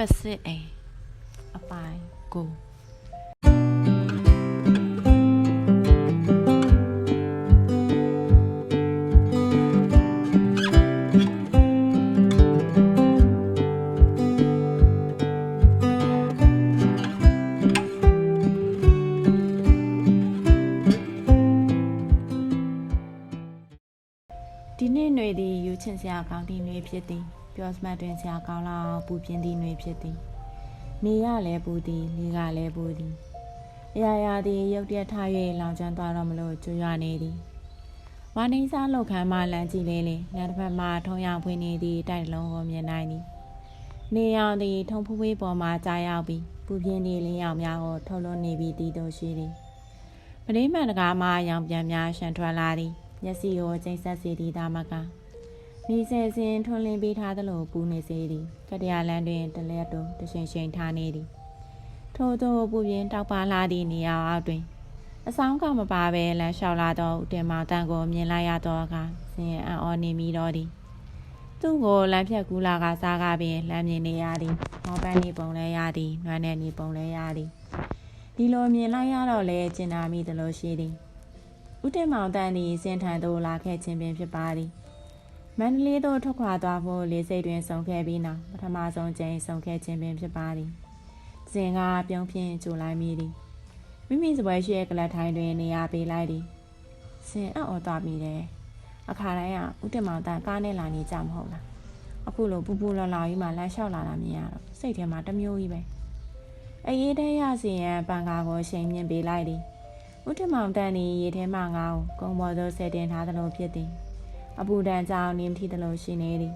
မောင်သိန်းဆိုင်ပစစ်အိမ်အပိုင်းကို ဒီနေ့ຫນွေသည်ယူချင်စရာကောင်းသည့်ຫນွေဖြစ်သည် ပြောစမတ်တွင်စရာကောင်းလောက်ပူပြင်းသည့်ຫນွေဖြစ်သည်နေရလဲပူသည်လေကလဲပူသည်အရာရာသည်ရုတ်တရက်ထ၍လောင်ကျွမ်းသွားတော့မလို့ကျွရွနေသည်ဝါနေစားလောက်ခမ်းမှလမ်းကြည့်လေလေလက်တစ်ဖက်မှထုံရောင်ဖွင့်နေသည့်တိုက်လုံးကိုမြင်နိုင်သည်နေရောင်သည်ထုံဖွေးဖွေးပေါ်မှကြားရောက်ပြီးပူပြင်းသည့်လင်းရောင်များကိုထုတ်လွှတ်နေပြီးတည်သို့ရှိသည်ပရိမှန်တကားမှရောင်ပြန်များရှန်ထွက်လာသည်မျက်စိကိုကျိတ်ဆက်စေသည်ဒါမက မိဆယ်စင်ထွန်းလင်းပေးထားသလိုပူနေစေသည်ကတရလန်းတွင်တလက်တို့တရှိန်ရှိန်ထားနေသည်ထို့သောပူပြင်းတောက်ပါလာသည့်နေရာအောက်တွင်အဆောင်ကမပါဘဲလမ်းလျှောက်လာသောဦးတင်မောင်တန်ကိုမြင်လိုက်ရသောအခါဆင်းရဲအံ့ဩနေမိတော့သည်သူ့ကိုလမ်းဖြတ်ကူးလာကစားကားပင်လမ်းမြင်နေရသည်မောပန်းနေပုံလဲရသည်နွမ်းနယ်နေပုံလဲရသည်ဒီလိုမြင်လိုက်ရတော့လဲကျင်နာမိသလိုရှိသည်ဦးတင်မောင်တန်းသည်စင်ထန်သို့လာခဲ့ခြင်းပင်ဖြစ်ပါသည် မန္တလေးသို့ထွက်ခွာသွားဖို့လေးစိတ်တွင်ဆုံးခဲ့ပြီးနောက်ပထမဆုံးကြိမ်ဆုံးခဲ့ခြင်းပင်ဖြစ်ပါသည်စင်ကပြုံးဖြင့်ကြိုလိုက်မိသည်မိမိစပွဲရှိရဲ့ကလတ်ထိုင်းတွင်နေရာပေးလိုက်သည်စင်အံ့ဩသွားမိတယ်အခါတိုင်းကဦးတင်မောင်တန်းကားနဲ့လာနေကြမဟုတ်လားအခုလိုပူပူလော်လော်ကြီးမှလမ်းလျှောက်လာတာမြင်ရတော့စိတ်ထဲမှာတစ်မျိုးကြီးပဲအေးတဲ့ရစီရန်ပန်ကာကိုရှိန်မြင့်ပေးလိုက်သည်ဦးထမောင်တန်သည်ရေထဲမှငါ့ကိုကုံပေါ်သို့ဆယ်တင်ထားသလိုဖြစ်သည် အပူဒဏ်ကြောင့်နင်းထီသလိုရှိနေသည်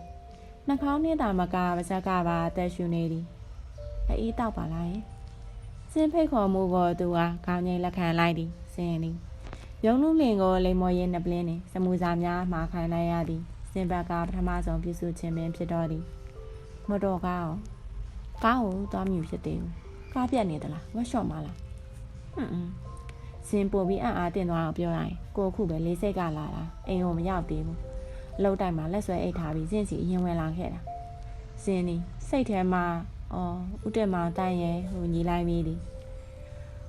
နှာခေါင်းနှင်းသာမကပါဇက်ကပါအသက်ရှူနေသည်အေးတောက်ပါလားယင်စင်ဖိတ်ခေါ်မှုကိုသူဟာခေါင်းငိမ့်လက်ခံလိုက်သည်စင်သည်ရုံးလုံးလင်ကိုလိမ္မော်ရင်နှပလင်းနှင့်စမူစာများမှာခိုင်းလိုက်ရသည်စင်ဘက်ကပထမဆုံးပြုစုခြင်းပင်ဖြစ်တော့သည်မတော်ကားအောင်ကားကိုသွားမြူဖြစ်သေးဘူးကားပြတ်နေသလားဝက်ရှော့မလားဟွန်းစင်ပို့ပြီးအံ့အားတင်သွားအောင်ပြောရရင်ကိုအခုပဲလေးစိတ်ကလာတာအိမ်ကိုမရောက်သေးဘူးအ လုပ်တိုင်းမှာလက်ဆွဲအိတ်ထားပြီးစင်စီအရင်ဝင်လာခဲ့တာစင်นี่စိတ်ထဲမှာအော်ဥတက်မောင်တန်းရဲ့ဟိုညီလိုက်မိသည်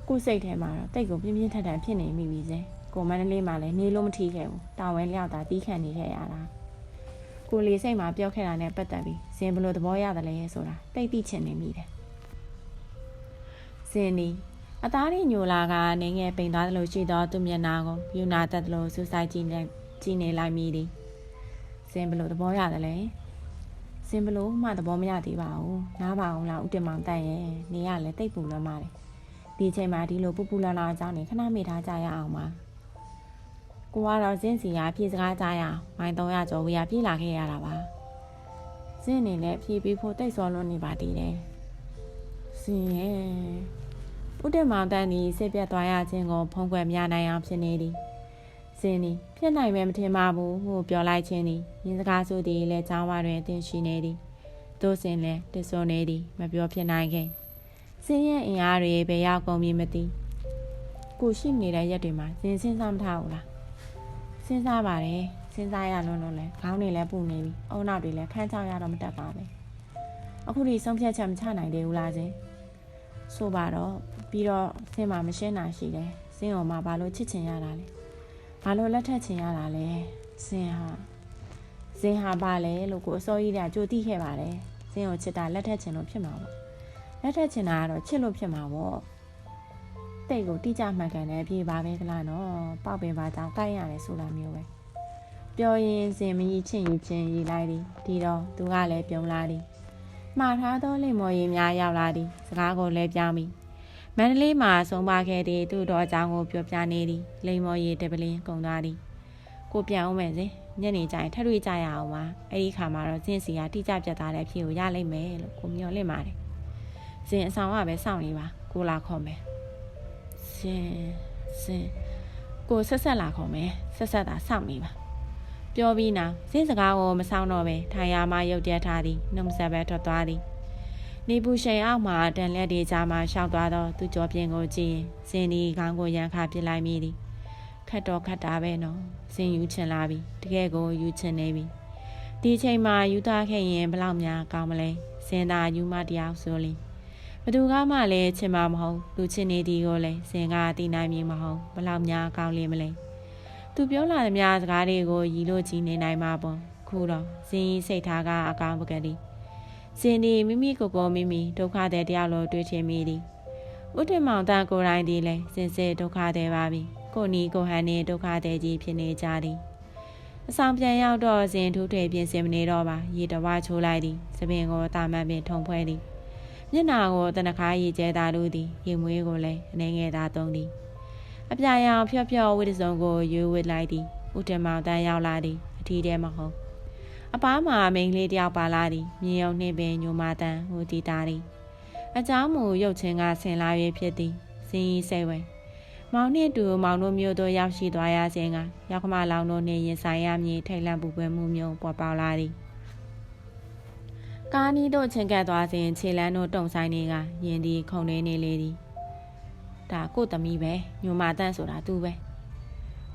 ကိုစိတ်ထဲမှာတော့တိတ်ကိုပြင်းပြင်းထန်ထန်ဖြစ်နေမိပြီစင်ကိုမန္တလေးမှာလည်းနေလို့မထီးခဲ့ဘူးတာဝန်လျောက်တာတီးခန့်နေခဲ့ရတာကိုလေးစိတ်မှာပြောခဲ့တာနဲ့ပတ်သက်ပြီးစင်ဘယ်လိုသဘောရတယ်လဲဆိုတာတိတ်သိချင်နေမိတယ်စင်นี่အသားရညိုလာကနေငယ်ပိန်သွားသလိုရှိသောသူမျက်နှာကိုယူနာတတ်သလိုစူးစိုက်ကြည့်နေကြည့်နေလိုက်မိသည် စင်ဘလို့သဘောရတယ်လေစင်ဘလို့မှသဘောမရသေးပါဘူးနားပါအောင်လားဥတင်မောင်တန့်ရဲ့နေရလဲတိတ်ပူလွမ်းပါတယ်ဒီချိန်မှာဒီလိုပူပူလာလာအကြောင်းနေခဏမေ့ထားကြရအောင်ပါကိုကတော့စင်းစီကပြေစကားကြရအောင်မိုင်း300ကျော်ဝေးရပြေးလာခဲ့ရတာပါစင်းနေလည်းဖြည့်ပြီးဖို့တိတ်စောလွန်းနေပါသေးတယ်စင်ရဲ့ဦးတင်မောင်တန်းသည်စိတ်ပြတ်သွားရခြင်းကိုဖုံးကွယ်မြနိုင်အောင်ဖြစ်နေသည်။ စင်းသည်ဖြစ်နိုင်မယ်မထင်ပါဘူးဟုပြောလိုက်ခြင်းသည်ရင်းစကားဆိုသည်လည်းချောင်းဝတွင်အသင်ရှိနေသည်။သို့စင်လည်းတဆွနေသည်မပြောဖြစ်နိုင်ခင်။စင်းရဲ့အင်အားတွေဘယ်ရောက်ကုန်ပြီမသိ။ကိုရှိနေတဲ့ရက်တွေမှာစင်စဉ်းစားမထားဘူးလား။စဉ်းစားပါတယ်စဉ်းစားရလွန်းလွန်းလဲခေါင်းတွေလည်းပူနေပြီ။အုံနောက်တွေလည်းခန်းချောင်းရတော့မတက်ပါပဲ။အခုဒီဆုံးဖြတ်ချက်မချနိုင်သေးဘူးလားစင်။ဆိုပါတော့ပြီးတော့ဆင်းမှာမရှင်းတာရှိတယ်ဆင်းအောင်မှာဘာလို့ချစ်ချင်ရတာလဲ ဘာလို့လက်ထပ်ချင်ရတာလဲဆင်းဟာဆင်းဟာပါလေလို့ကိုအစောကြီးကကြိုတိခဲ့ပါတယ်ဆင်းကိုချစ်တာလက်ထပ်ချင်လို့ဖြစ်မှာပေါ့လက်ထပ်ချင်တာကတော့ချစ်လို့ဖြစ်မှာပေါ့တိတ်ကိုတိကျမှန်ကန်တဲ့အပြေပါပဲကလားနော်ပေါက်ပင်ပါကြောင့်တိုက်ရတယ်ဆိုတာမျိုးပဲပြောရင်စင်မကြီးချင့်ယူချင်းရီလိုက်သည်ဒီတော့သူကလည်းပြုံးလာသည်မှားထားသောလိမ္မော်ရည်များရောက်လာသည်စကားကိုလည်းပြောင်းပြီး မန္တလေးမှာဆုံးပါခဲ့တဲ့သူ့တော်အကြောင်းကိုပြောပြနေသည်လိမ္မော်ရီတပလင်းကုန်သွားသည်ကိုပြန်အောင်မယ်စေညနေကျရင်ထပ်တွေ့ကြရအောင်ပါအဲ့ဒီခါမှာတော့ဇင်းစီကတိကျပြတ်သားတဲ့အဖြစ်ကိုရလိမ့်မယ်လို့ကိုမျှော်လင့်ပါတယ်ဇင်းအဆောင်ကပဲစောင့်နေပါကိုလာခေါ်မယ်ဇင်းဇင်းကိုဆက်ဆက်လာခေါ်မယ်ဆက်ဆက်သာစောင့်နေပါပြောပြီးနောက်ဇင်းစကားကိုမဆောင်တော့ပဲထိုင်ရာမှရုတ်တရက်ထားသည်နှုတ်ဆက်ပဲထွက်သွားသည် နေပူရှိန်အောက်မှာတန်လက်တွေကြားမှာရှောက်သွားတော့သူကြောပြင်ကိုကြည့်ရင်စင်ဒီခေါင်းကိုရန်ခါပစ်လိုက်မိသည်ခတ်တော့ခတ်တာပဲနော်စင်ယူချင်လာပြီတကယ်ကိုယူချင်နေပြီဒီချိန်မှာယူသားခဲ့ရင်ဘလောက်များကောင်းမလဲစင်သာယူမတယောက်ဆိုလင်ဘသူကမှလည်းချင်မှာမဟုတ်လူချင်နေဒီကိုလည်းစင်ကတည်နိုင်မည်မဟုတ်ဘလောက်များကောင်းလိမ့်မလဲသူပြောလာသမျှစကားတွေကိုရီလို့ကြည့်နေနိုင်မှာပေါ့ခုတော့စင်ကြီးစိတ်ထားကအကောင်းပကတိ စင်ဒီမိမိကိုယ်ကိုမိမိဒုက္ခတဲ့တယောက်လိုတွေးချင်မိသည်ဥတ္တမောင်တန်ကိုယ်တိုင်ဒီလဲစင်စစ်ဒုက္ခတဲ့ပါပြီကိုနီကိုဟန်နေဒုက္ခတဲ့ကြီးဖြစ်နေကြသည်အဆောင်ပြန်ရောက်တော့စင်ထူးထွေပြင်ဆင်မနေတော့ပါရေတဝါချိုးလိုက်သည်သပင်ကိုတာမန်ပင်ထုံဖွဲသည်မျက်နာကိုတနခါရေကျဲသားလို့သည်ရေမွေးကိုလည်းအနေငယ်သားသုံးသည်အပြာရောင်ဖြော့ဖြော့ဝိတစုံကိုရွေးဝစ်လိုက်သည်ဥတမောင်တန်းရောက်လာသည်အထီးတဲမဟုတ် အပားမှာမိန်းကလေးတယောက်ပါလာသည်မြေုံနှင့်ပင်ညိုမာတန်ဟိုတီတာသည်အเจ้าမူရုပ်ချင်းကဆင်လာ၍ဖြစ်သည်စင်းကြီးစိတ်ဝင်မောင်နှင့်တူမောင်တို့မျိုးတို့ရောက်ရှိသွားရခြင်းကရောက်ခမလောင်တို့နှင့်ရင်ဆိုင်ရမည်ထိတ်လန့်ပူပွဲမှုမျိုးပေါ်ပေါလာသည်ကားနီးတို့ချင်းကပ်သွားစဉ်ခြေလန်းတို့တုံဆိုင်နေကယင်ဒီခုံနေနေလေသည်ဒါကို့သမီးပဲညိုမာတန့်ဆိုတာသူပဲ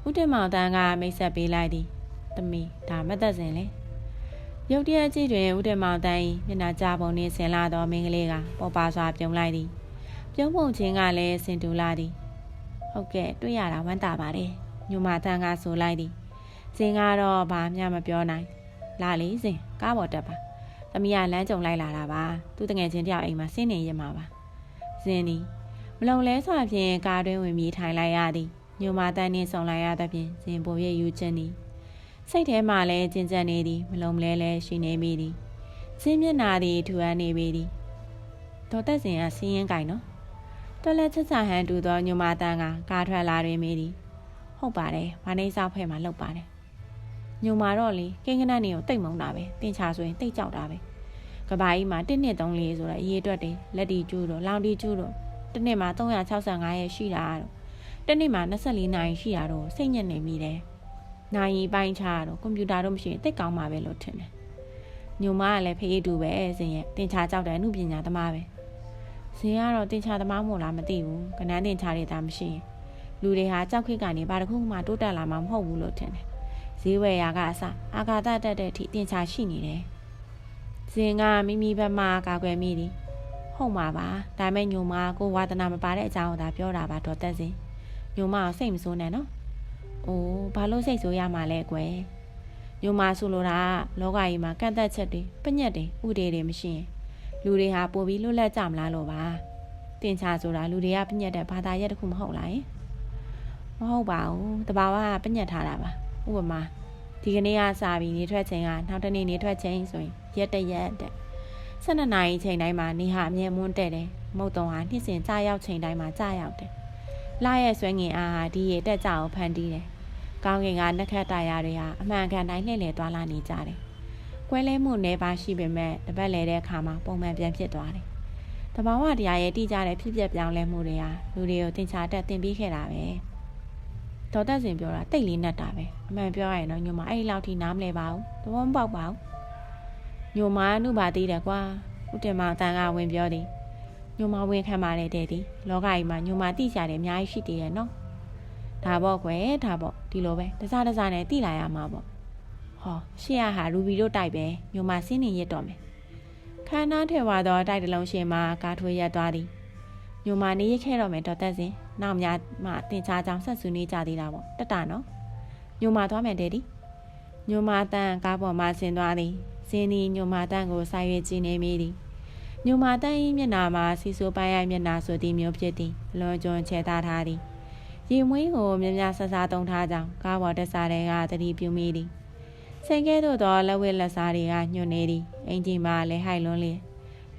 ဥတ္တမောင်တန်းကမိတ်ဆက်ပေးလိုက်သည်သမီးဒါမသက်စင်လေ ရုတ်တရက်ကြည့်တွင်ဥတ္တမောင်တန်း၏မျက်နှာကြပုံနှင့်ဆင်လာသောမင်းကလေးကပေါ်ပါစွာပြုံးလိုက်သည် ပြုံးပုံချင်းကလည်းဆင်တူလာသည်ဟုတ်ကဲ့တွေ့ရတာဝမ်းသာပါတယ်ညိုမာတန်းကဆိုလိုက်သည်စင်ကတော့ဘာမှမပြောနိုင်လာလေစင်ကားပေါ်တက်ပါသမီးကလမ်းကြုံလိုက်လာတာပါသူတငယ်ချင်းတယောက်အိမ်မှာဆင်းနေရမှာပါဇင်းဒီမလုံလဲစွာဖြင့်ကားတွင်ဝင်ပြီးထိုင်လိုက်ရသည်ညိုမာတန်းနှင့်ဆုံလိုက်ရသဖြင့်ဇင်ပိုရဲ့ယူချင်းသည် စိတ်ထဲမှာလည်းကျဉ်ကျပ်နေသည်မလုံလဲလဲရှိနေမိသည်ဇင်းမျက်နာသည်ထူအပ်နေပေသည်ဒေါ်သက်စင်ကစင်းရင်ကင်နော်တော်လက်ချက်ချဟန်တူသောညိုမာတန်းကကားထွက်လာတွင်မိသည်ဟုတ်ပါတယ်။ဘာနေစားဖွဲ့မှာလောက်ပါတယ်။ညုံမာတော့လေကိန်းကနတ်နေကိုတိတ်မုံတာပဲ။တင်ချဆိုရင်တိတ်ကြောက်တာပဲ။ကဘာကြီးမှာ1နှစ်3လေးဆိုတော့အရေးအတွက်တွေလက်တီကျူးတော့လောင်တီကျူးတော့တစ်နှစ်မှာ365ရက်ရှိတာတော့တစ်နှစ်မှာ24နိုင်ရှိတာတော့စိတ်ညစ်နေမိတယ်။ နိုင်ရီပိုင်းချတော့ကွန်ပျူတာတော့မရှိရင်တိတ်ကောင်းမှာပဲလို့ထင်တယ်။ညုံမာကလည်းဖေးတူပဲစင်ရဲ့တင်ချကြောက်တဲ့အမှုပညာသမားပဲ။ဇင်ကတော့တင်ချသမားမို့လားမသိဘူး။ကနန်းတင်ချတွေဒါမရှိရင်လူတွေဟာကြောက်ခိကနေဘာတစ်ခုမှတိုးတက်လာမှာမဟုတ်ဘူးလို့ထင်တယ်။ဈေးဝယ်ရာကအစအာဃာတတက်တဲ့အထိတင်ချရှိနေတယ်။ဇင်ကမိမိဘက်မှကာကွယ်မိသည်။ဟုတ်မှာပါ။ဒါမဲ့ညိုမကိုဝါသနာမပါတဲ့အကြောင်းကိုသာပြောတာပါဒေါ်သက်စင်။ညိုမကိုစိတ်မဆိုးနဲ့နော်။ အိုးဘာလို့စိတ်ဆိုးရမှာလဲကွယ်။ညိုမဆိုလိုတာကလောကကြီးမှာကန့်သက်ချက်တွေပညက်တွေဥဒေတွေမရှိရင်လူတွေဟာပိုပြီးလွတ်လပ်ကြမလားလို့ပါ။တင်ချဆိုတာလူတွေကပညက်တဲ့ဘာသာရက်တစ်ခုမဟုတ်လားယင်။မဟုတ်ပါဘူးတဘာဝကပညတ်ထားတာပါဥပမာဒီကနေ့ကစပြီးနေထွက်ချိန်ကနောက်တနေ့နေထွက်ချိန်ဆိုရင်ရက်တရက်တဲ့12နာရီချိန်တိုင်းမှာနေဟာအမြဲမွန်းတဲ့တယ်မုတ်တုံဟာနှစ်စဉ်ကြာရောက်ချိန်တိုင်းမှာကြာရောက်တယ် လာရဲ့ဆွဲငင်အားဟာဒီရေတက်ကြအောင်ဖန်တီးတယ်ကောင်းကင်ကနှက်ခတ်တရားတွေဟာအမှန်ကန်တိုင်းလှည့်လည်သွားလာနေကြတယ်ကွဲလဲမှုနေပါရှိပေမဲ့တပတ်လဲတဲ့အခါမှာပုံမှန်ပြန်ဖြစ်သွားတယ်တဘာဝတရားရဲ့တိကျတဲ့ဖြစ်ပျက်ပြောင်းလဲမှုတွေဟာလူတွေကိုသင်္ချာတက်သင်ပြီးခဲ့တာပဲ။ဒေါ်သက်စင်ပြောတာတိတ်လေးနဲ့တာပဲအမှန်ပြောရရင်တော့ညိုမအဲ့ဒီလောက်ထိနားမလဲပါဘူးသဘောမပေါက်ပါဘူးညိုမနုပါသေးတယ်ကွာဥတင်မတန်ကဝင်ပြောသည် ညိုမဝင်ခံပါတယ်တဲ့ဒီလောကကြီးမှာညိုမတိကျတယ်အများကြီးရှိသေးရဲ့နော်ဒါပေါ့ကွယ်ဒါပေါ့ဒီလိုပဲတစားတစားနဲ့တိလာရမှာပေါ့ဟောရှေ့ရဟာရူဘီတို့တိုက်ပဲညိုမစင်းနေရတော့မယ်ခန္ဓာထဲဝါသောတိုက်တလုံးရှင်မှာကာထွေးရက်သွားသည်ညိုမနေရခဲ့တော့မယ်ဒေါ်သက်စင်နောက်များမှတင်ချာကြောင်ဆက်ဆွေးနွေးကြသေးတာပေါ့တက်တာနော်ညိုမာသွားမယ်တဲ့ဒီညိုမာတန်ကားပေါ်မှာဆင်းသွားသည်ဇင်းဒီညိုမာတန်ကိုဆိုင်ရွေးကြည့်နေမိသည် ညိုမာတန်၏မျက်နာမှာစီဆိုပိုင်းရိုက်မျက်နာဆိုသည်မျိုးဖြစ်သည်လွန်ကျွန်းချဲသားထားသည်ရေမွေးကိုမြများဆဆသုံးထားကြောင်းကားပေါ်တက်စားတဲ့ကတတိပြုမိသည်ဆင်ကဲသို့သောလက်ဝဲလက်စားတွေကညွတ်နေသည်အင်ဂျင်မှာလဲဟိုက်လွန်းလျက်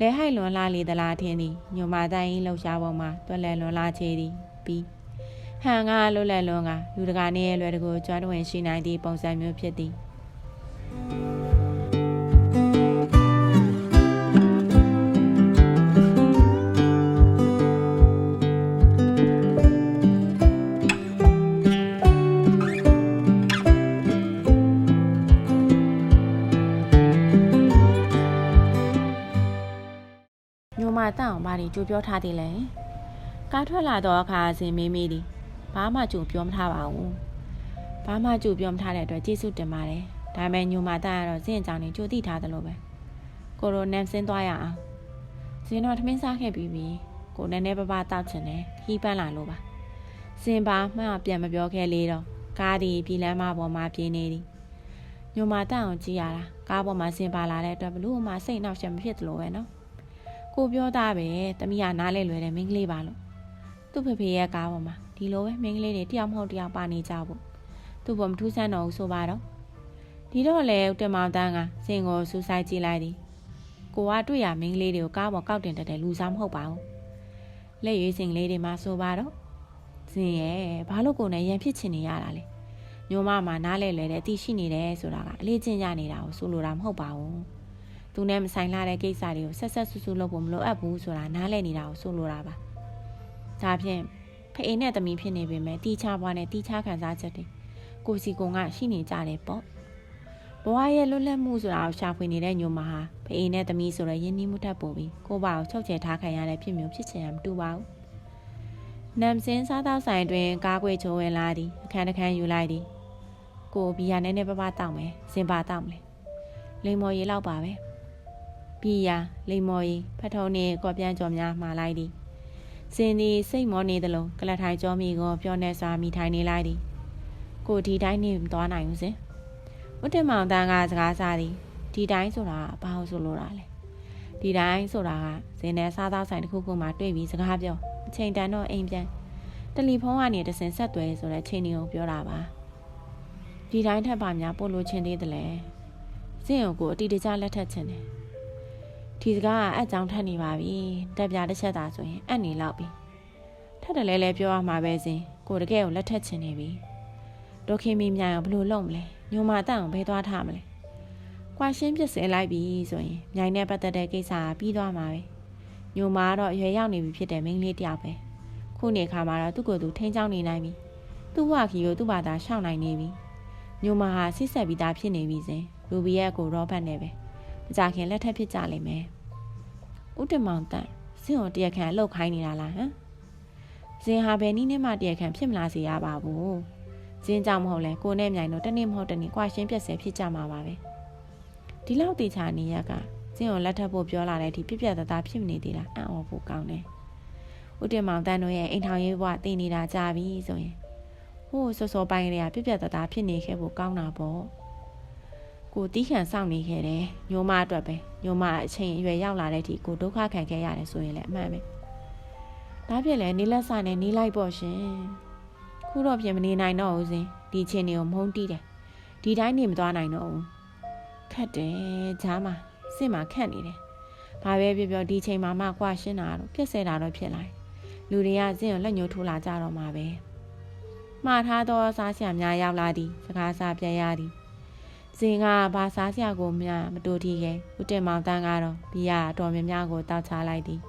လဲဟိုက်လွန်လာလေသလားထင်သည်ညိုမာတိုင်းလှုပ်ရှားပုံမှာတွက်လဲလွန်လာချေသည်ပြီးဟန်ကလွတ်လပ်လွန်းကလူတကာနဲ့လွယ်တကူကျွမ်းတွင်ရှိနိုင်သည့်ပုံစံမျိုးဖြစ်သည်ညို ဘာတွေကြိုးပြောထားသေးလဲကားထွက်လာတော့အခါအစဉ်မေးမိသည်ဘာမှကြိုပြောမထားပါဘူးဘာမှကြိုပြောမထားတဲ့အတွက်ကျေးဇူးတင်ပါတယ်ဒါပေမဲ့ညိုမာတက်ကတော့ဇင်းအကြောင်းနေကြိုသိထားသလိုပဲကိုရိုနမ်စင်းသွားရအောင်ဇင်းတော့ထမင်းစားခဲ့ပြီးပြီကိုနည်းနည်းပပတောက်ချင်တယ်ခီးပန်းလာလို့ပါစင်ပါမှပြန်မပြောခဲ့လေတော့ကားဒီပြည်လမ်းမပေါ်မှာပြေးနေသည်ညိုမာတက်အောင်ကြည့်ရတာကားပေါ်မှာစင်ပါလာတဲ့အတွက်ဘလို့မှစိတ်နှောက်ယှက်မဖြစ်သလိုပဲနော် ကိုပြောသားပဲတမီးကနားလဲလွယ်တယ်မင်းကလေးပါလို့သူ့ဖေဖေရဲ့ကားပေါ်မှာဒီလိုပဲမင်းကလေးတွေတယောက်မဟုတ်တယောက်ပါနေကြဖို့သူ့ဘောမထူးဆန်းတော့ဘူးဆိုပါတော့ဒီတော့လေဦးတင်မောင်တန်းကစင်ကိုစူးဆိုင်ကြည့်လိုက်သည်ကိုကတွေ့ရမင်းကလေးတွေကိုကားပေါ်ကောက်တင်တက်တဲ့လူစားမဟုတ်ပါဘူးလက်ရွေးစင်လေးတွေမှာဆိုပါတော့စင်ရဲ့ဘာလို့ကိုနဲ့ရန်ဖြစ်ချင်နေရတာလဲညိုမမှာနားလဲလွယ်တဲ့အတိရှိနေတယ်ဆိုတာကအလေးချင်းရနေတာကိုဆိုလိုတာမဟုတ်ပါဘူး သူနဲ့မဆိုင်လာတဲ့ကိစ္စတွေကိုဆက်ဆက်ဆူဆူလုပ်ဖို့မလိုအပ်ဘူးဆိုတာနားလဲနေတာကိုဆိုလိုတာပါဒါဖြင့်ဖအေးနဲ့သမီးဖြစ်နေပေမဲ့တီချဘွားနဲ့တီချခံစားချက်တွေကိုစီကုံကရှိနေကြတယ်ပေါ့ဘဝရဲ့လွတ်လပ်မှုဆိုတာကိုရှာဖွေနေတဲ့ညိုမဟာဖအေးနဲ့သမီးဆိုတော့ယဉ်နီးမှုထပ်ပို့ပြီးကိုပါကိုချုပ်ချယ်ထားခံရတဲ့ဖြစ်မျိုးဖြစ်ချင်ရမတူပါဘူးနမ်စင်းစားသောက်ဆိုင်တွင်ကားကွေချိုးဝင်လာသည်အခန်းတစ်ခန်းယူလိုက်သည်ကိုဘီယာနဲ့နဲ့ပပတောက်မယ်စင်ပါတောက်မယ်လိမ္မော်ရီလောက်ပါပဲ ဘီယာလိမ္မော်ရီဖတ်ထုံးနှင့်ကော်ပြန်ကြော်များမှာလိုက်သည်စင်သည်စိတ်မောနေသလိုကလထိုင်ကြောမိကိုပြောနေစွာမိထိုင်နေလိုက်သည်ကိုဒီတိုင်းနေမသွားနိုင်ဘူးစင်ဥတ္တမောင်တန်းကစကားစားသည်ဒီတိုင်းဆိုတာဘာလို့ဆိုလိုတာလဲဒီတိုင်းဆိုတာကဇင်းနဲ့စားသောက်ဆိုင်တစ်ခုခုမှတွေ့ပြီးစကားပြောအချိန်တန်တော့အိမ်ပြန်တယ်လီဖုန်းကနေတဆင်ဆက်သွယ်ဆိုတဲ့ချိန်တွေကိုပြောတာပါဒီတိုင်းထက်ပါများပို့လို့ချင်းသေးတယ်လေဇင်းကိုအတီတကြလက်ထက်ချင်တယ် ဒီစကားကအကြောင်းထက်နေပါပြီတက်ပြတစ်ချက်သာဆိုရင်အက်နေလောက်ပြီထက်တယ်လဲလဲပြောရမှာပဲစင်ကိုတကယ်ကိုလက်ထက်ချင်နေပြီဒိုခင်မီမြိုင်အောင်ဘလို့လုပ်မလဲညိုမာတန့်အောင်ဘယ်သွားထားမလဲကွာရှင်းပြစ်စင်လိုက်ပြီဆိုရင်မြိုင်နဲ့ပတ်သက်တဲ့ကိစ္စကပြီးသွားမှာပဲညိုမာကတော့ရွယ်ရောက်နေပြီဖြစ်တဲ့မိန်းကလေးတယောက်ပဲခုနေခါမှာတော့သူ့ကိုယ်သူထိန်းချောင်းနေနိုင်ပြီသူ့ဘဝခီကိုသူ့ဘာသာရှောင်နိုင်နေပြီညိုမာဟာဆိဆက်ပြီးသားဖြစ်နေပြီစဉ်ရူဘီရဲ့ကိုရောဘတ်နဲ့ပဲ မကြခင်လက်ထပ်ဖြစ်ကြလိမ့်မယ်ဦးတမောင်တန်စင်ကိုတရခန့်အလုတ်ခိုင်းနေတာလားဟမ်ဇင်ဟာဘယ်နည်းနဲ့မှတရခန့်ဖြစ်မလားစေရပါဘူးဇင်းကြောင့်မဟုတ်လဲကိုနဲ့မြိုင်တို့တနေ့မဟုတ်တနေ့ကွာရှင်းပြက်ဆဲဖြစ်ကြမှာပါပဲဒီလောက်တေချာနေရကဇင်းကိုလက်ထပ်ဖို့ပြောလာတဲ့အထိပြပြတသားဖြစ်နေသေးတာအံ့ဩဖို့ကောင်းတယ်ဦးတင်မောင်တန်းတို့ရဲ့အိမ်ထောင်ရေးဘဝတည်နေတာကြာပြီဆိုရင်ဟိုးစောစောပိုင်းကလေးကပြပြတသားဖြစ်နေခဲ့ဖို့ကောင်းတာပေါ့ ကိုတီးခံစောင့်နေခဲ့တယ်ညိုမအတွက်ပဲညိုမအချိန်အရွယ်ရောက်လာတဲ့အထိကိုဒုက္ခခံခဲ့ရတယ်ဆိုရင်လည်းအမှန်ပဲဒါဖြစ်လဲနေလက်စနဲ့နေလိုက်ပေါ့ရှင်ခုတော့ပြင်မနေနိုင်တော့ဘူးစင်ဒီချင်းတွေကိုမုန်းတီးတယ်ဒီတိုင်းနေမသွားနိုင်တော့ဘူးခက်တယ်ဂျားမှာစစ်မှာခက်နေတယ်ဘာပဲပြောပြောဒီချိန်မှာမှကွာရှင်းတာတော့ပြက်ဆဲတာတော့ဖြစ်လာလူတွေကစင်ကိုလက်ညှိုးထိုးလာကြတော့မှာပဲမှားထားသောစားဆရာများရောက်လာသည်စကားစားပြန်ရသည် စင်ကဘာစားဆရာကိုမြမတူထီခဲ့ဦးတင်မောင်တန်းကတော့ဘီယာတော်များများကိုတောက်ချလိုက်သည်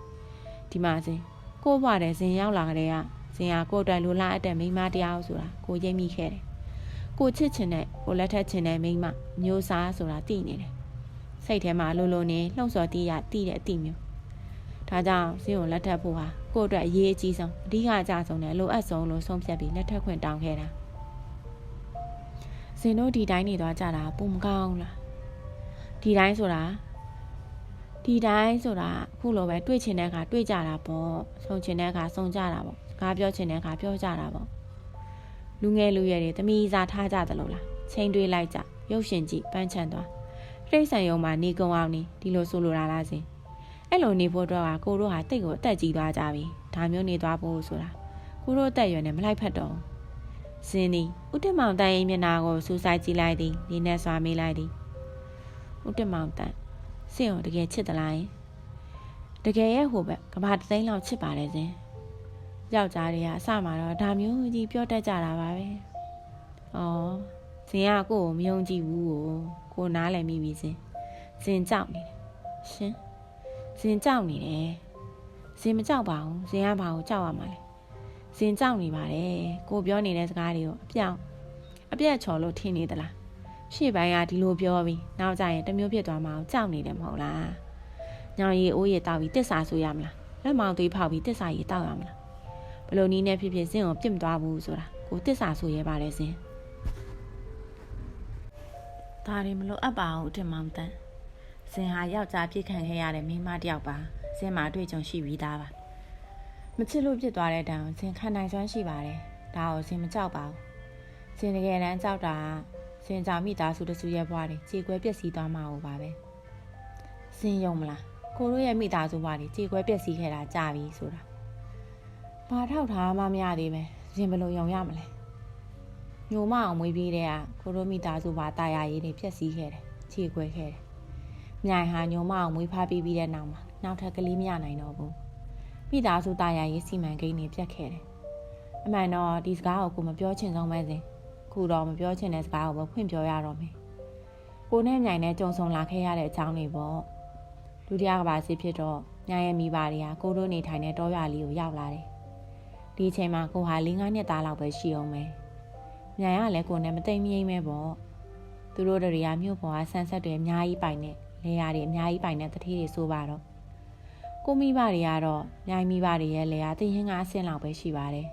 ဒီမှာစင်ကို့ဘွားတဲ့စင်ရောက်လာတဲ့ကဇင်ဟာကို့အတွက်လိုလားအပ်တဲ့မိန်းမတရားဆိုတာကိုရိပ်မိခဲ့တယ်။ကိုချစ်ချင်တဲ့ကိုလက်ထက်ချင်တဲ့မိန်းမမျိုးစားဆိုတာသိနေတယ်။စိတ်ထဲမှာလိုလိုနေလှုံ့ဆော်တီးရတီးတဲ့အတိမျိုး။ဒါကြောင့်ဇင်ကိုလက်ထက်ဖို့ဟာကို့အတွက်အရေးအကြီးဆုံးအဓိကအကြဆုံးနဲ့လိုအပ်ဆုံးလို့ဆုံးဖြတ်ပြီးလက်ထက်ခွင့်တောင်းခဲ့တာ။ ဇင်တို့ဒီတိုင်းနေသွားကြတာပုံမကောင်းလား။ဒီတိုင်းဆိုတာဒီတိုင်းဆိုတာအခုလိုပဲတွေ့ချင်တဲ့အခါတွေ့ကြတာပေါ့။ဆုံချင်တဲ့အခါဆုံကြတာပေါ့ကားပြောချင်တဲ့အခါပြောကြတာပေါ့လူငယ်လူရွယ်တွေတမိစားထားကြသလိုလားချိန်တွေးလိုက်ကြရုပ်ရှင်ကြည့်ပန်းချန်သွားတိတ်ဆန်ယုံမှာနေကုံအောင်နေဒီလိုဆိုလိုတာလားစင်အဲ့လိုနေဖို့တော့ကိုတို့ဟာတိတ်ကိုအသက်ကြီးသွားကြပြီဒါမျိုးနေသွားဖို့ဆိုတာကိုတို့အသက်ရွယ်နဲ့မလိုက်ဖက်တော့ စင်းဒီဥတမောင်တန်ရင်မျက်နာကိုစူးစိုက်ကြည့်လိုက်သည်နေနဲ့ဆွာမေးလိုက်သည်ဥတမောင်တန်စင့်ကိုတကယ်ချစ်သလားယင်တကယ်ရဲ့ဟိုဘက်ကဘာတသိန်းလောက်ချစ်ပါတယ်စင်ယောက်ျားတွေကအစမှာတော့ဒါမျိုးကြီးပြောတတ်ကြတာပါပဲ။အော်ဇင်ကကိုကိုမယုံကြည်ဘူးကိုကိုနားလည်မိပြီဇင်ဇင်ကြောက်နေတယ်ရှင်ဇင်ကြောက်နေတယ်ဇင်မကြောက်ပါဘူးဇင်ကဘာကိုကြောက်ရမှာလဲ ဇင်ကြောက်နေပါတယ်ကိုပြောနေတဲ့စကားတွေကိုအပြောင်းအပြက်ချော်လို့ထင်နေသလားရှေ့ပိုင်းကဒီလိုပြောပြီးနောက်ကျရင်တမျိုးဖြစ်သွားမှအောင်ကြောက်နေတယ်မဟုတ်လားညောင်ရီအိုးရီတောက်ပြီးတစ္ဆာဆိုရမလားလက်မောင်သွေးဖောက်ပြီးတစ္ဆာရီတောက်ရမလားဘလို့နီးနဲ့ဖြစ်ဖြစ်စင်ကိုပြစ်မသွားဘူးဆိုတာကိုတစ္ဆာဆိုရဲပါလေစင်ဒါတွေမလို့အပ်ပါအောင်အထင်မောင်တန်းစင်ဟာယောက်ျားပြစ်ခံခဲ့ရတဲ့မိန်းမတစ်ယောက်ပါစင်မှာတွေ့ကြုံရှိပြီးသားပါ မချစ်လို့ပြစ်သွားတဲ့တောင်စင်ခံနိုင်စွမ်းရှိပါတယ်ဒါကိုစင်မကြောက်ပါဘူးစင်တကယ်တမ်းကြောက်တာစင်ကြောင့်မိသားစုတစုရဲ့ဘဝတွေကြေကွဲပျက်စီးသွားမှာ ਉ ပါပဲစင်ယုံမလားကိုတို့ရဲ့မိသားစုဘဝတွေကြေကွဲပျက်စီးခဲ့တာကြာပြီဆိုတာဘာထောက်ထားမှမရသေးပဲစင်ဘယ်လိုယုံရမလဲညိုမအောင်မွေးပြေးတဲ့ကကိုတို့မိသားစုဘာတာယာရေးတွေပျက်စီးခဲ့တယ်ခြေခွဲခဲ့တယ်။မြိုင်ဟာညိုမအောင်မွေးဖားပြီးပြီးတဲ့နောက်မှာနောက်ထပ်ကလေးမရနိုင်တော့ဘူး။ မိသားစုတာယာရေးစီမံကိန်းတွေပြတ်ခဲ့တယ်။အမှန်တော့ဒီစကားကိုကိုမပြောချင်ဆုံးပဲစဉ်ခုတော့မပြောချင်တဲ့စကားကိုပဲဖွင့်ပြောရတော့မယ်။ကိုနဲ့မြိုင်နဲ့ကြုံဆုံလာခဲ့ရတဲ့အကြောင်းတွေပေါ့။ဒုတိယကဘာစစ်ဖြစ်တော့ညာရဲ့မိဘတွေကကိုတို့နေထိုင်တဲ့တောရွာလေးကိုရောက်လာတယ်။ဒီအချိန်မှာကိုဟာ၄-၅နှစ်သားလောက်ပဲရှိအောင်မယ်။မြိုင်ကလည်းကိုနဲ့မသိမ့်မြိမ့်မဲပေါ့သူတို့တွေကမြို့ပေါ်ကဆန်းဆက်တွေအများကြီးပိုင်နေလေယာတွေအများကြီးပိုင်တဲ့တတိတွေဆိုပါတော့ ကိုမိဘတွေကတော့မြိုင်မိဘတွေရဲ့လေယာတရင်ကအဆင့်လောက်ပဲရှိပါတယ်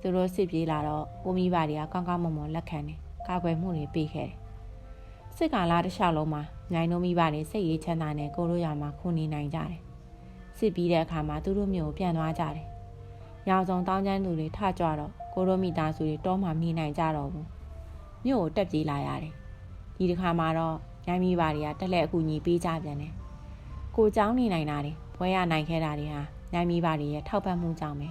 သူတို့စစ်ပြေးလာတော့ကိုမိဘတွေကကောင်းကောင်းမွန်မွန်လက်ခံတယ်ကာကွယ်မှုတွေပေးခဲ့တယ်စစ်ကာလာတစ်လျှောက်လုံးမှာမြိုင်တို့မိဘတွေစိတ်ရေးချမ်းသာနဲ့ကိုတို့ရွာမှာခုနေနိုင်ကြတယ်စစ်ပြီးတဲ့အခါမှာသူတို့မျိုးပြန်သွားကြတယ်။ရောင်စုံတောင်းကျမ်းသူတွေထကြတော့ကိုရိုမိသားစုတွေတောမှမနေနိုင်ကြတော့ဘူးမြို့ကိုတက်ပြေးလာရတယ်ဒီတစ်ခါမှာတော့ညမိပါတွေကတက်လက်အကူညီပေးကြပြန်တယ်ကိုเจ้าနေနိုင်တာတွေ ဘွဲရနိုင်ခဲ့တာတွေဟာညမိပါတွေရဲ့ထောက်ပံ့မှုကြောင့်ပဲ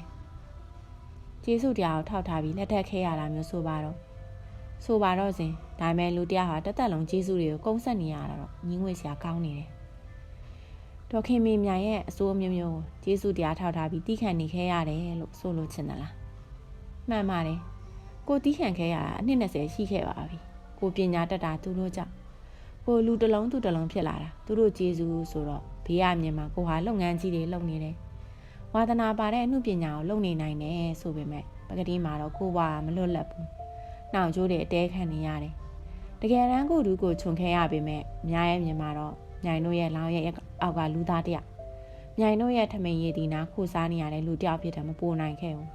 ကျေးဇူးတရားကိုထောက်ထားပြီးလက်ထပ်ခဲ့ရတာမျိုးဆိုပါတော့ဆိုပါတော့စဉ်ဒါပေမဲ့လူတရားဟာတက်တက်လုံးကျေးဇူးတွေကိုကုန်းဆက်နေရတာတော့ညင်းငွေစရာကောင်းနေတယ်ဒေါခင်မေမြိုင်ရဲ့အစိုးမျိုးမျိုးကိုကျေးဇူးတရားထောက်ထားပြီးတိခတ်နေခဲ့ရတယ်လို့ဆိုလိုချင်တယ်လားမှန်ပါတယ်ကိုတီးခံခဲ့ရတာအနှစ်20ရှိခဲ့ပါပြီကိုပညာတတ်တာသူတို့ကြောင့် ကိုလူတစ်လုံးသူတစ်လုံးဖြစ်လာတာသူတို့ကျေးဇူးဆိုတော့ဘေးရမြင်မှာကိုဟာလုပ်ငန်းကြီးတွေလုပ်နေတယ်ဝါသနာပါတဲ့အမှုပညာကိုလုပ်နေနိုင်တယ်ဆိုပေမဲ့ပကတိမှာတော့ကိုဘွားမလွတ်လပ်ဘူးနောက်ကျိုးတွေအတဲခံနေရတယ်တကယ်တမ်းကိုတူကိုခြုံခဲရပေမဲ့အများရဲ့မြင်မှာတော့မြိုင်တို့ရဲ့လောင်ရဲ့အောက်ကလူသားတယောက်မြိုင်တို့ရဲ့ထမိန်ရည်ဒီနာခိုစားနေရတဲ့လူတယောက်ဖြစ်တယ်မပိုနိုင်ခဲ့ဘူး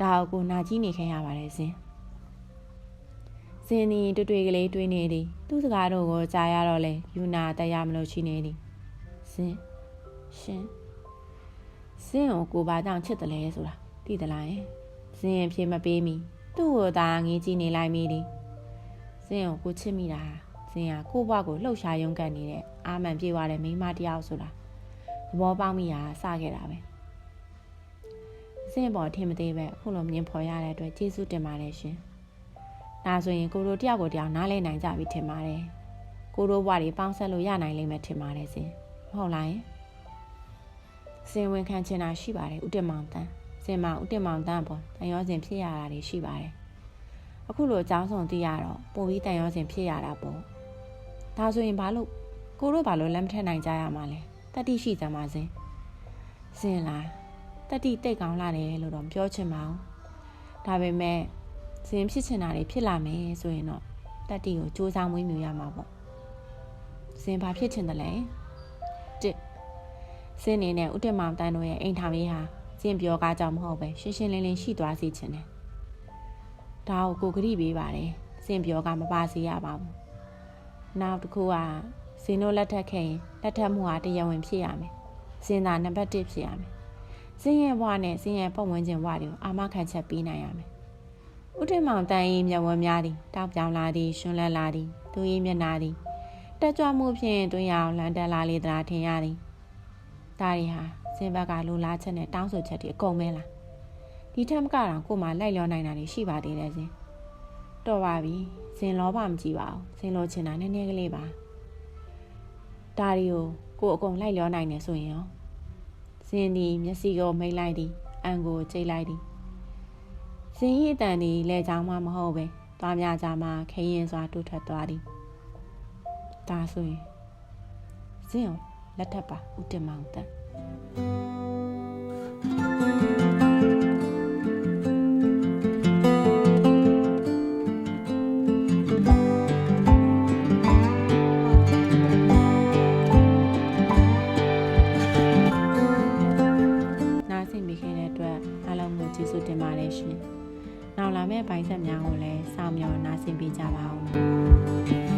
ဒါကိုနာကြီးနေခဲ့ရပါတယ်ဇင် ဇင်ဒီတွေ့တွေ့ကလေးတွေ့နေသည် သူ့စကားတော့ကိုကြားရတော့လေယူနာတရားမလို့ရှိနေသည်ဇင်ရှင်ဇင်ကိုကိုပါတောင်ချစ်တယ်လေဆိုတာသိသလားယင်ဇင်ဖြေမပေးမီသူ့ကိုသာငေးကြည့်နေလိုက်မိသည်ဇင်ကိုကိုချစ်မိတာဇင်ကကိုဘွားကိုလှုပ်ရှားရုံးကန်နေတဲ့အာမန်ပြေသွားတဲ့မိန်းမတယောက်ဆိုတာသဘောပေါက်မိတာစခဲ့တာပဲစင့်ပေါ်ထင်မသေးပဲအခုလိုမြင်ဖော်ရတဲ့အတွက်ကျေးဇူးတင်ပါတယ်ရှင်။ ဒါဆိုရင်ကိုတို့တယောက်ကိုတယောက်နားလဲနိုင်ကြပြီထင်ပါတယ်။ကိုတို့ဘဝတွေပေါင်းဆက်လို့ရနိုင်လိမ့်မယ်ထင်ပါတယ်ရှင်။မဟုတ်လားယင်။စင်ဝင်ခံချင်တာရှိပါတယ်ဥတ္တမောင်တန်း။စင်မဥတ္တမောင်တန်းပေါ်တန်ရောစင်ဖြစ်ရတာတွေရှိပါတယ်။အခုလိုအကြောင်းစုံသိရတော့ပိုပြီးတန်ရောစင်ဖြစ်ရတာပေါ့။ဒါဆိုရင်ဘာလို့ကိုတို့ဘာလို့လက်မထက်နိုင်ကြရမှာလဲ။တတိရှိသမှာစင်။စင်လားတတိတိတ်ကောင်းလာတယ်လို့တော့ပြောချင်ပါဘူးဒါပေမဲ့ ဇင်ဖြစ်ချင်တာတွေဖြစ်လာမယ်ဆိုရင်တော့တတိကိုစူးစမ်းမွေးမြူရမှာပေါ့ဇင်ဘာဖြစ်ချင်တယ်လဲတစ်ဇင်နေနဲ့ဥတ္တမောင်တန်းတို့ရဲ့အိမ်ထောင်ရေးဟာဇင်ပြောကားကြောင့်မဟုတ်ပဲရှင်းရှင်းလင်းလင်းရှိသွားစေချင်တယ်ဒါကိုကိုဂရိပေးပါတယ်ဇင်ပြောကမပါစေရပါဘူးနောက်တစ်ခုကဇင်တို့လက်ထက်ခဲ့ရင်လက်ထက်မှုဟာတရားဝင်ဖြစ်ရမယ်ဇင်သာနံပါတ်1ဖြစ်ရမယ်စင်းရဲဘဝနဲ့စင်းရဲပတ်ဝန်းကျင်ဘဝတွေကိုအာမခံချက်ပေးနိုင်ရမယ်။ ဥထမောင်တန်ရင်မျက်ဝန်းများသည်တောက်ပြောင်လာသည်ရှင်လက်လာသည်သူရင်မျက်နာသည်တက်ကြွမှုဖြင့်တွင်ရအောင်လန်တက်လာလေသလားထင်ရသည်။ဒါတွေဟာစင်ဘက်ကလိုလားချက်နဲ့တောင်းဆိုချက်တွေအကုန်မဲလား။ဒီထက်မကတော့ကို့မှာလိုက်လျောနိုင်တာတွေရှိပါသေးတယ်စင်။တော်ပါပြီ။စင်လောဘမကြည့်ပါဘူး။စင်လိုချင်တာနည်းနည်းကလေးပါ။ဒါတွေကိုကို့အကုန်လိုက်လျောနိုင်နေဆိုရင်ရောဇင်းသည်မျက်စိကိုမိတ်လိုက်သည်အံကိုကျိတ်လိုက်သည် ဇင်း၏အတန်သည်လဲချောင်းမှမဟုတ်ပဲသွားများကြမှာခရင်စွာတူထွက်သွားသည်ဒါဆိုရင်ဇင်းကိုလက်ထပ်ပါဦးတင်မောင်တန်ကျေးဇူးတင်ပါတယ်ရှင်။ နောက်လာမယ့်ပိုင်းဆက်များကိုလည်းစောင့်မျှော်နားဆင်ပေးကြပါဦး။